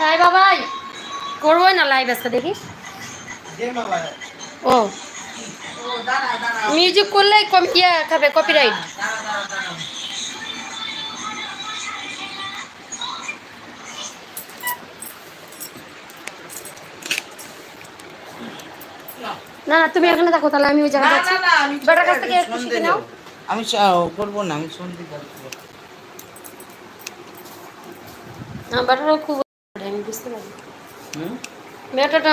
তাই বাবাই করবোই না লাইভ আজকে দেখিস ও। মিউজিক করলে ইয়ে খাবে কপিরাইট না না তুমি এখানে দেখো তাহলে আমি ওই জায়গাটা বেটার কাছ থেকে একটু শিখে নাও। আমি করব না আমি সন্ধে করব না বেটারও খুব আমি বুঝতে পারি হুম?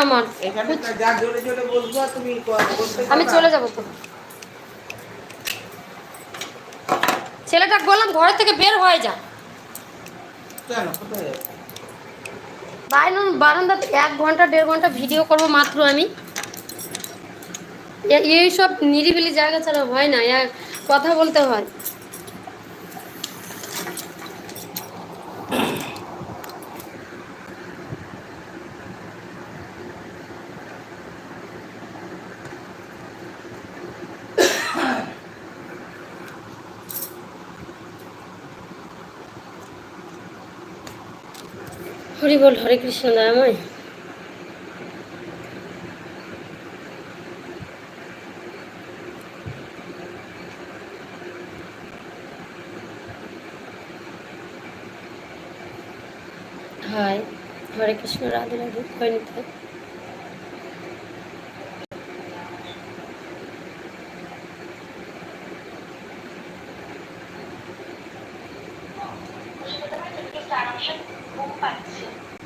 আমার। আমি চলে যাব তো। ছেলেটা বললাম ঘর থেকে বের হয়ে যা? বাইরে বারান্দাতে এক ঘণ্টা দেড় ঘণ্টা ভিডিও করব মাত্র আমি। এইসব নিরিবিলি জায়গা ছাড়া হয় না কথা বলতে হয়। হরি বল হরে কৃষ্ণ দয়াময়। হাই হরে কৃষ্ণ রাধে রাধে পরিণীতা সারাংশ ঘুম compartilhe.